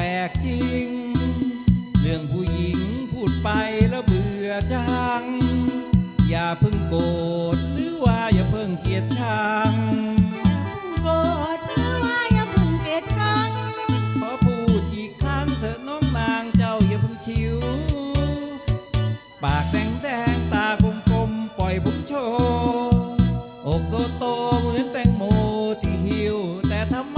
แปลกจริง เรื่องผู้หญิงพูดไปแล้วเบื่อจัง อย่าเพิ่งโกรธหรือว่าอย่าเพิ่งเกลียดชังโกรธหรือว่าอย่าเพิ่งเกลียดชังขอพูดอีกครั้งเถอะน้องนางเจ้าอย่าเพิ่งชิว ปากแดงแดงตากลมๆปล่อยผมโชว์อกโตโตเหมือนแตงโมที่หิวแต่ทำไม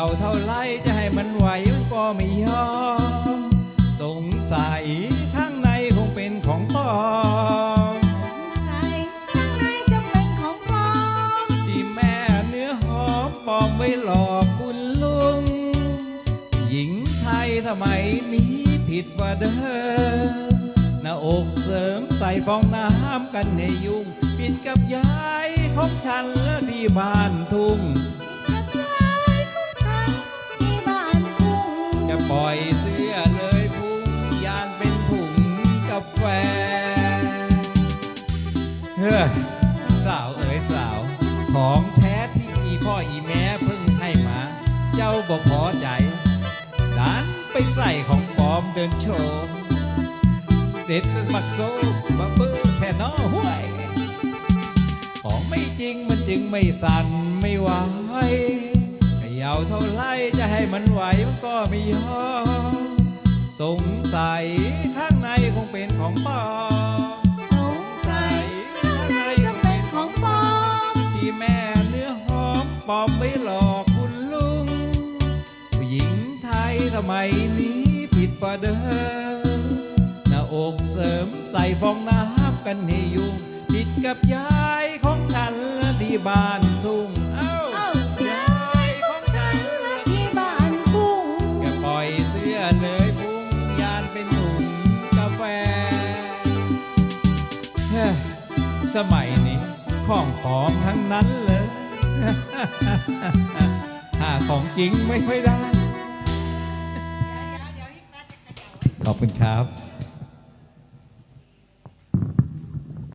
าเท่าไรจะให้มันไหวก็ไม่ยอม สงสัยข้างในคงเป็นของปลอมใส่ข้างในจะเป็นของปลอมที่แม่เนื้อหอมปลอมไว้หลอกคุณลุง หญิงไทยสมัยนี้ผิดกว่าเดิมหน้าอกเสริมใส่ฟองน้ำกันให้ยุ่งผิดกับยายของฉันและที่บ้านทุ่ง เฮ้อสาวเอ๋ยสาว ของแท้ที่อีพ่ออีแม่เพิ่งให้มา เจ้าบอกพอใจดันไปใส่ของปลอมเดินโชว์เด็ดมักโซมาเปื้อแท่นอห้วย ของไม่จริงมันจึงไม่สั่นไม่ไหวขย่าเท่าไรจะให้มันไหวมันก็ไม่ยอมสงสัยข้างในคงเป็นของปลอม ปอมไว้หลอกคุณลุง ผู้หญิงไทยสมัยนี้ผิดฝ่าเดิมหน้าอกเสริมใส่ฟองน้ำกันให้ยุ่งผิดกับยายของฉันและที่บ้านทุ่งเอ้าเอ้ายายของฉันนะที่บ้านทุ่งแกปล่อยเสื้อเลยพุงยานเป็นถุงกาแฟเฮ้ยสมัยนี้ของปลอมทั้งนั้นเลย หาของจริงไม่ค่อยได้ ขอบคุณครับ